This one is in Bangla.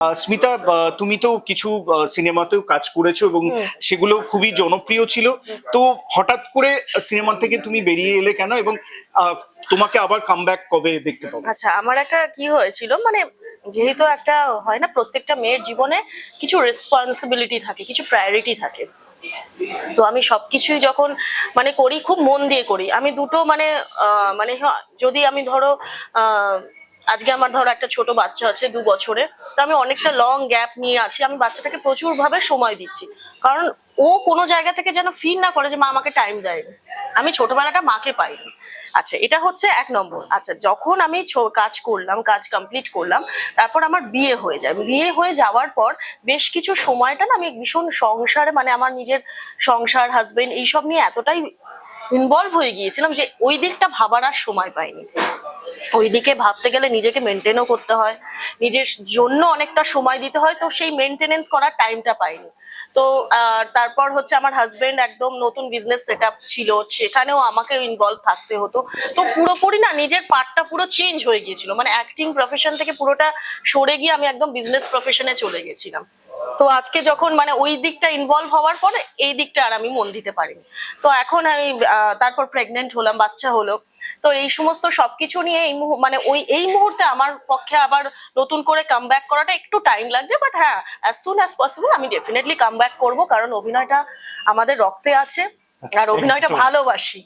স্মিতা তুমি তো কিছু সিনেমাতেও কাজ করেছ এবং সেগুলো খুবই জনপ্রিয় ছিল। তো হঠাৎ করে সিনেমা থেকে তুমি বেরিয়ে এলে কেন এবং তোমাকে আবার কামব্যাক কবে দেখতে পাবো? আচ্ছা আমার একটা কি হয়েছিল মানে যেহেতু একটা হয় না প্রত্যেকটা মেয়ের জীবনে কিছু রেসপন্সিবিলিটি থাকে কিছু প্রায়োরিটি থাকে। তো আমি সবকিছুই যখন মানে করি খুব মন দিয়ে করি। আমি দুটো মানে মানে যদি আমি ধরো আহ, আজকে আমার ধরো একটা ছোট বাচ্চা আছে দু বছরে তো আমি অনেকটা লং গ্যাপ নিয়ে আছি, আমি বাচ্চাটাকে প্রচুর ভাবে সময় দিচ্ছি। কারণ ও কোনো জায়গা থেকে যেন ফিল না করে যে মা আমাকে টাইম দেয়নি। আমি ছোটবেলাটা মাকে পাইনি। আচ্ছা এটা হচ্ছে এক নম্বর। আচ্ছা যখন আমি কাজ করলাম, কাজ কমপ্লিট করলাম, তারপর আমার বিয়ে হয়ে যায়। বিয়ে হয়ে যাওয়ার পর বেশ কিছু সময়টা না আমি ভীষণ সংসারে মানে আমার নিজের সংসার হাজবেন্ড এইসব নিয়ে এতটাই ইনভলভ হয়ে গিয়েছিলাম যে ওই দিকটা ভাবার আর সময় পাইনি। ওইদিকে ভাবতে গেলে নিজেকে মেনটেনও করতে হয়। নিজের জন্য অনেকটা সময় দিতে হয়, তো সেই মেনটেনেন্স করার টাইমটা পাইনি। তো তারপর হচ্ছে আমার হাজবেন্ড একদম নতুন বিজনেস সেট ছিল, সেখানেও আমাকে ইনভলভ থাকতে হতো। তো পুরোপুরি না, নিজের পার্টটা পুরো চেঞ্জ হয়ে গিয়েছিল। মানে অ্যাক্টিং প্রফেশন থেকে পুরোটা সরে গিয়ে আমি একদম বিজনেস প্রফেশনে চলে গেছিলাম। তো আজকে যখন মানে ওই দিকটা ইনভলভ হওয়ার পরে, এই দিকটা আর আমি মন দিতে পারিনি। তো এখন আমি তারপর প্রেগনেন্ট হলাম, বাচ্চা হলো। তো এই সমস্ত সবকিছু নিয়ে এই মানে ওই এই মুহূর্তে আমার পক্ষে আবার নতুন করে কাম ব্যাক করাটা একটু টাইম লাগছে বাট হ্যাঁ অ্যাজ সুন অ্যাজ পসিবল আমি ডেফিনেটলি কাম ব্যাক করব কারণ অভিনয়টা আমাদের রক্তে আছে আর অভিনয়টা ভালোবাসি।